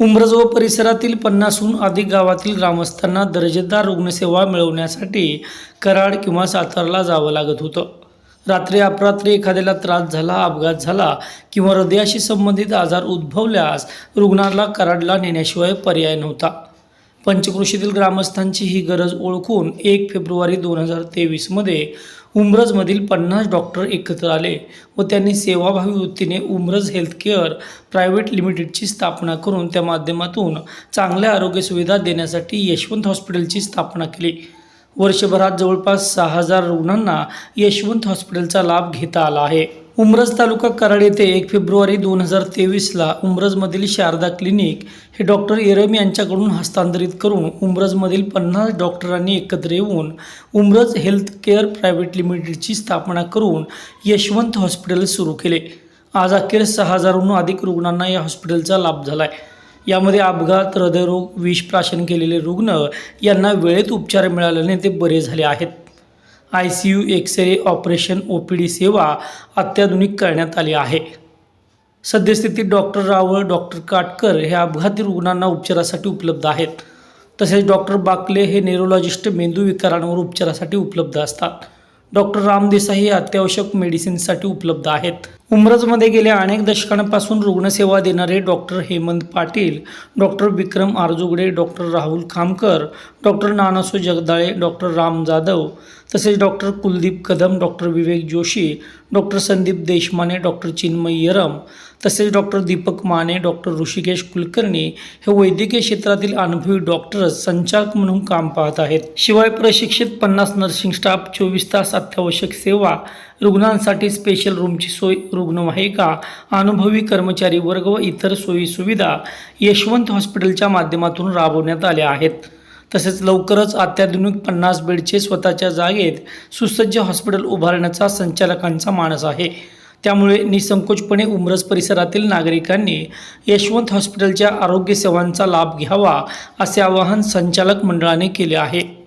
उंब्रज व परिसरातील पन्नासहून अधिक गावातील ग्रामस्थांना दर्जेदार रुग्णसेवा मिळवण्यासाठी कराड किंवा सातारला जावं लागत होतं. रात्री अपरात्री एखाद्याला त्रास झाला अपघात झाला किंवा हृदयाशी संबंधित आजार उद्भवल्यास रुग्णाला कराडला नेण्याशिवाय पर्याय नव्हता. पंचक्रोशीतील ग्रामस्थांची ही गरज ओळखून एक फेब्रुवारी दोन हजार तेवीसमध्ये उमरजमधील पन्नास डॉक्टर एकत्र आले व त्यांनी सेवाभावी वृत्तीने उमरज हेल्थकेअर प्रायव्हेट लिमिटेडची स्थापना करून त्या माध्यमातून चांगल्या आरोग्य सुविधा देण्यासाठी यशवंत हॉस्पिटलची स्थापना केली. वर्षभरात जवळपास सहा हजार रुग्णांना यशवंत हॉस्पिटलचा लाभ घेता आला आहे. उमरज तालुका कराड येथे एक फेब्रुवारी दोन हजार तेवीसला उमरजमधील शारदा क्लिनिक हे डॉक्टर इरम यांच्याकडून हस्तांतरित करून उमरजमधील पन्नास डॉक्टरांनी एकत्र येऊन उमरज हेल्थ केअर प्रायव्हेट लिमिटेडची स्थापना करून यशवंत हॉस्पिटल सुरू केले. आज अखेर सहा हजारहून अधिक रुग्णांना या हॉस्पिटलचा लाभ झाला आहे यामध्ये अपघात हृदयरोग विष प्राशन केलेले रुग्ण यांना वेळेत उपचार मिळाल्याने ते बरे झाले आहेत. I C U xray operation O P D सेवा अत्याधुनिक करण्यात आली आहे. सद्यस्थितीत डॉक्टर रावळ डॉक्टर काटकर हे अपघाती रुग्णांना उपचारासाठी उपलब्ध आहेत. तसेच डॉक्टर बाकले हे नेरोलॉजिस्ट मेंदू विकारांवर उपचारासाठी उपलब्ध असतात. डॉक्टर राम देसाई हे अत्यावश्यक मेडिसिनसाठी उपलब्ध आहेत. उमरजमध्ये गेल्या अनेक दशकांपासून रुग्णसेवा देणारे doctor Hemant Patil doctor Vikram Arjugade doctor Rahul Khamkar doctor Nanaso Jagdale doctor Ram Jadhav तसेच doctor Kuldeep Kadam doctor Vivek Joshi doctor Sandeep Deshmane doctor Chinmay Yaram तसेच डॉक्टर दीपक माने डॉक्टर ऋषिकेश कुलकर्णी हे वैद्यकीय क्षेत्रातील अनुभवी डॉक्टर्स संचालक म्हणून काम पाहत आहेत. शिवाय प्रशिक्षित पन्नास नर्सिंग स्टाफ चोवीस तास अत्यावश्यक सेवा रुग्णांसाठी स्पेशल रूमची सोय रुग्णवाहिका अनुभवी कर्मचारी वर्ग व इतर सोयीसुविधा यशवंत हॉस्पिटलच्या माध्यमातून राबवण्यात आल्या आहेत. तसेच लवकरच अत्याधुनिक पन्नास बेडचे स्वतःच्या जागेत सुसज्ज हॉस्पिटल उभारण्याचा संचालकांचा मानस आहे. त्यामुळे निसंकोचपणे उमरस परिसरातील नागरिकांनी यशवंत हॉस्पिटलच्या आरोग्य सेवांचा लाभ घ्यावा असे आवाहन संचालक मंडळाने केले आहे.